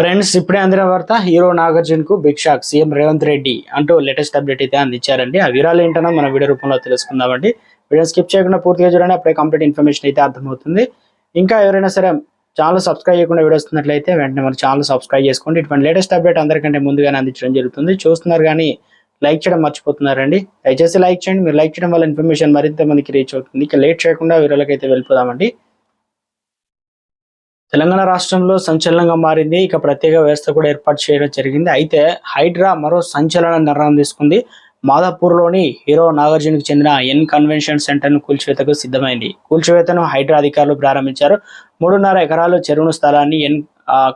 Friends ఇప్పుడే అందిన వార్త hero నాగార్జున్కు big shock CM Revanth Reddy అంటూ లేటెస్ట్ అప్డేట్ అయితే అందించారండి. ఆ వివరాలు ఏంటనో మన వీడియో రూపంలో తెలుసుకుందామండి. వీడియో స్కిప్ చేయకుండా పూర్తిగా చూడండి అప్పుడే కంప్లీట్ ఇన్ఫర్మేషన్ అయితే అర్థమవుతుంది. ఇంకా ఎవరైనా సరే ఛానల్ సబ్స్క్రైబ్ చేయకుండా వీడియో వస్తున్నట్లయితే వెంటనే మన ఛానల్ సబ్స్క్రైబ్ చేసుకోండి. ఇటువంటి లేటెస్ట్ అప్డేట్ అందరికంటే ముందుగానే అందించడం జరుగుతుంది. చూస్తున్నారు కానీ లైక్ చేయడం మర్చిపోతున్నారండి. దయచేసి లైక్ చేయండి. మీరు లైక్ చేయడం వల్ల ఇన్ఫర్మేషన్ మరింత మందికి రీచ్ అవుతుంది. ఇక లేట్ చేయకుండా వీడియోలకి అయితే వెళ్ళిపోదామండి. తెలంగాణ రాష్ట్రంలో సంచలనంగా మారింది. ఇక ప్రత్యేక వ్యవస్థ కూడా ఏర్పాటు చేయడం జరిగింది. అయితే హైడ్రా మరో సంచలన నిర్ణయం తీసుకుంది. మాదాపూర్లోని హీరో నాగార్జునకు చెందిన ఎన్ కన్వెన్షన్ సెంటర్ను కూల్చివేతకు సిద్ధమైంది. కూల్చివేతను హైడ్రా అధికారులు ప్రారంభించారు. మూడున్నర ఎకరాలు చెరువును స్థలాన్ని ఎన్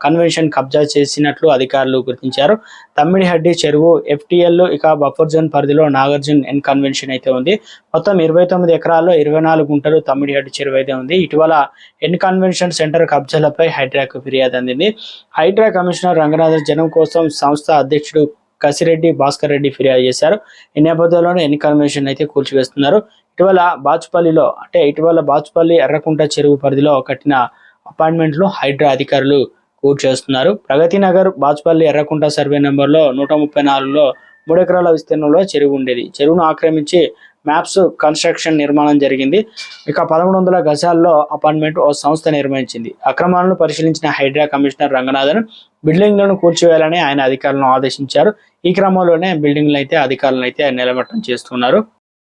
కన్వెన్షన్ కబ్జా చేసినట్లు అధికారులు గుర్తించారు. తమ్మిడిహడ్డి చెరువు ఎఫ్టిఎల్ ఇక బఫర్ జోన్ పరిధిలో నాగార్జున ఎన్ కన్వెన్షన్ అయితే ఉంది. మొత్తం ఇరవై తొమ్మిది ఎకరాల్లో ఇరవై నాలుగు గుంటలు తమ్మిడిహడ్డి చెరువు అయితే ఉంది. ఇటీవల ఎన్ కన్వెన్షన్ సెంటర్ కబ్జాలపై హైడ్రాకు ఫిర్యాదు అందింది. హైడ్రా కమిషనర్ రంగనాథన్ జనం కోసం సంస్థ అధ్యక్షుడు కసిరెడ్డి భాస్కర్ రెడ్డి ఫిర్యాదు చేశారు. ఈ నేపథ్యంలోనే ఎన్ని కన్వెన్షన్ అయితే కూల్చివేస్తున్నారు. ఇటీవల బాచుపల్లిలో అంటే ఇటీవల బాచుపల్లి ఎర్రకుంట చెరువు పరిధిలో కట్టిన అపార్ట్మెంట్లు హైడ్రా అధికారులు కూల్చేస్తున్నారు ప్రగతి నగర్ బాచుపల్లి ఎర్రకుంట సర్వే నెంబర్లో నూట ముప్పై నాలుగులో మూడు ఎకరాల విస్తీర్ణంలో చెరువు ఉండేది. చెరువును ఆక్రమించి మ్యాప్స్ కన్స్ట్రక్షన్ నిర్మాణం జరిగింది. ఇక పదమూడు వందల గజాల్లో అపార్ట్మెంట్ ఓ సంస్థ నిర్మించింది. అక్రమాలను పరిశీలించిన హైడ్రా కమిషనర్ రంగనాథన్ బిల్డింగ్లను కూల్చివేయాలని ఆయన అధికారులను ఆదేశించారు. ఈ క్రమంలోనే బిల్డింగ్లు అయితే అధికారులను అయితే నిలబెట్టడం చేస్తున్నారు.